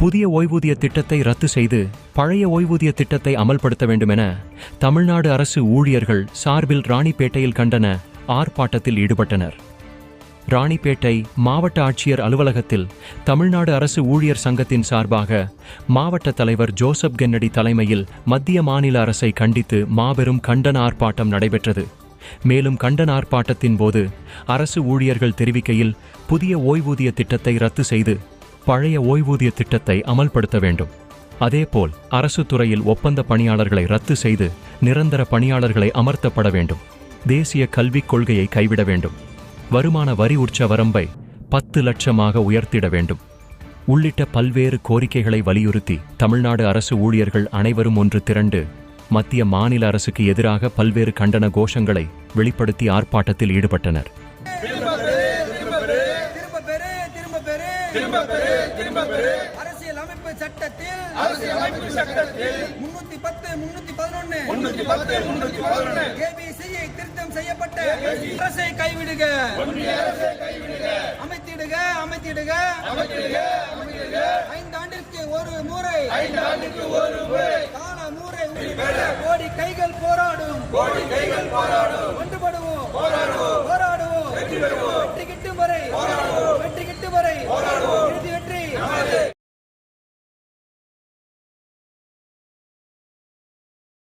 புதிய ஓய்வூதிய திட்டத்தை ரத்து செய்து பழைய ஓய்வூதிய திட்டத்தை அமல்படுத்த வேண்டுமென தமிழ்நாடு அரசு ஊழியர்கள் சார்பில் ராணிப்பேட்டையில் கண்டன ஆர்ப்பாட்டத்தில் ஈடுபட்டனர். ராணிப்பேட்டை மாவட்ட ஆட்சியர் அலுவலகத்தில் தமிழ்நாடு அரசு ஊழியர் சங்கத்தின் சார்பாக மாவட்ட தலைவர் ஜோசப் கென்னடி தலைமையில் மத்திய மாநில அரசை கண்டித்து மாபெரும் கண்டன ஆர்ப்பாட்டம் நடைபெற்றது. மேலும் கண்டன ஆர்ப்பாட்டத்தின் போது அரசு ஊழியர்கள் தெரிவிக்கையில் புதிய ஓய்வூதிய திட்டத்தை ரத்து செய்து பழைய ஓய்வூதிய திட்டத்தை அமல்படுத்த வேண்டும். அதேபோல் அரசு துறையில் ஒப்பந்த பணியாளர்களை ரத்து செய்து நிரந்தர பணியாளர்களை அமர்த்தப்பட வேண்டும். தேசிய கல்விக் கொள்கையை கைவிட வேண்டும். வருமான வரி உச்ச வரம்பை பத்து லட்சமாக உயர்த்திட வேண்டும். உள்ளிட்ட பல்வேறு கோரிக்கைகளை வலியுறுத்தி தமிழ்நாடு அரசு ஊழியர்கள் அனைவரும் ஒன்று திரண்டு மத்திய மாநில அரசுக்கு எதிராக பல்வேறு கண்டன கோஷங்களை வெளிப்படுத்தி ஆர்ப்பாட்டத்தில் ஈடுபட்டனர் திரும்ப பெறு திரும்ப பெறு திரும்ப பெறு திரும்ப பெறு அரசியல் அமைப்பு சட்டத்தில் அரசியல் அமைப்பு சட்டத்தில் முன்னூத்தி பத்து முன்னூத்தி பதினொன்னு. முன்னூத்தி பத்து முன்னூத்தி பதினொன்னு. ஏபிசியை திருத்தம் செய்யப்பட்ட அரசை கைவிடுக. அமைத்திடுக அமைத்திடுக. அமைத்திடுக ஐந்தாண்டிற்கு ஒரு முறை. ஐந்தாண்டிற்கு ஒரு முறை. கால முறை கோடி கைகள் போராடும். கோடி